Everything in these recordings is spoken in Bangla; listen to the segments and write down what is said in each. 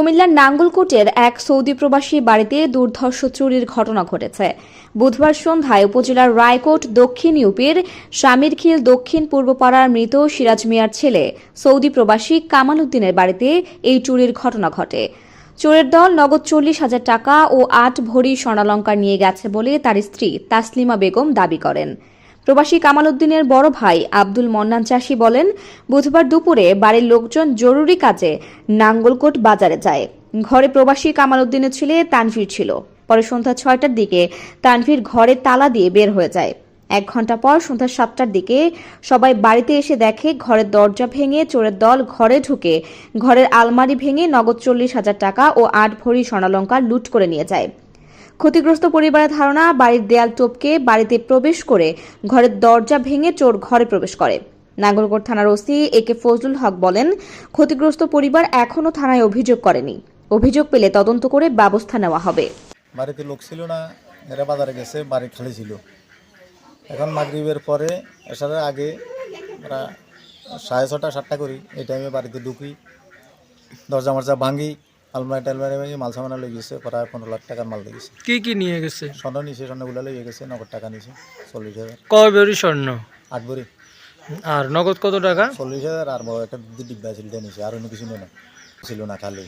কুমিল্লার নাঙ্গলকোটের এক সৌদি প্রবাসী বাড়িতে দুর্ধর্ষ চুরির ঘটনা ঘটেছে। বুধবার সন্ধ্যায় উপজেলার রায়কোট, দক্ষিণ ইউপির শামিরখিল দক্ষিণ পূর্বপাড়ার মৃত সিরাজ মিয়ার ছেলে সৌদি প্রবাসী কামাল উদ্দিনের বাড়িতে এই চুরির ঘটনা ঘটে। চোরের দল নগদ চল্লিশ হাজার টাকা ও আট ভরি স্বর্ণালঙ্কার নিয়ে গেছে বলে তার স্ত্রী তাসলিমা বেগম দাবি করেন। প্রবাসী কামাল উদ্দিনের বড় ভাই আব্দুল মন্নান চাষি বলেন, বুধবার দুপুরে বাড়ির লোকজন জরুরি কাজে নাঙ্গলকোট বাজারে যায়। ঘরে প্রবাসী কামাল উদ্দিনের ছেলে তানভীর ছিল। পরে সন্ধ্যা ছয়টার দিকে তানভীর ঘরে তালা দিয়ে বের হয়ে যায়। এক ঘণ্টা পর সন্ধ্যা সাতটার দিকে সবাই বাড়িতে এসে দেখে ঘরের দরজা ভেঙে চোরের দল ঘরে ঢুকে ঘরের আলমারি ভেঙে নগদ চল্লিশ হাজার টাকা ও আট ভরি স্বর্ণালঙ্কার লুট করে নিয়ে যায়। ক্ষতিগ্রস্ত পরিবারের ধারণা, বাড়ির দেয়াল টপকে বাড়িতে প্রবেশ করে ঘরের দরজা ভেঙে চোর ঘরে প্রবেশ করে। নাঙ্গলকোট থানার ওসি এ কে ফজলুল হক বলেন, ক্ষতিগ্রস্ত পরিবার এখনও থানায় অভিযোগ করেনি। অভিযোগ পেলে তদন্ত করে ব্যবস্থা নেওয়া হবে। বাড়িতে লোক ছিল না, এরা বাজারে গেছে, বাড়ি খালি ছিল। এখন মাগরিবের পরে আসার আগে আমরা সাড়ে ছটা সাতটা করি, এই টাইমে বাড়িতে ঢুকি দরজা মরজা ভাঙি আলমারি টালমারি ভাঙি মাল সামানা লই গেছে প্রায় পনেরো লাখ টাকার মাল লেগেছে কি কি নিয়ে গেছে? স্বর্ণ নিছে স্বর্ণগুলো লইয়ে গেছে নগদ টাকা নিছে চল্লিশ হাজার। কয় বেরি স্বর্ণ? আট ভরি। আর নগদ কত টাকা? চল্লিশ হাজার আর বড় একটা দুধ ডিব্বা ছিল এটা নিছে আর অন্য কিছু নেই না। ছিল না খালি।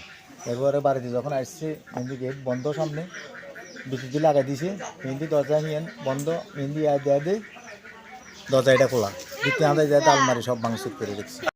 এরপরে বাড়িতে যখন আসছে মেহেন্দি গেট বন্ধ সামনে। বিদ্যুৎ লাগাই দিছে মেহেন্দি দরজা নিয়ে বন্ধ মেহেন্দি দেয়া দে দরজা এটা খোলা। দ্বিতীয় আমাদের যায় আলমারি সব ভাঙচুর করে রেখেছে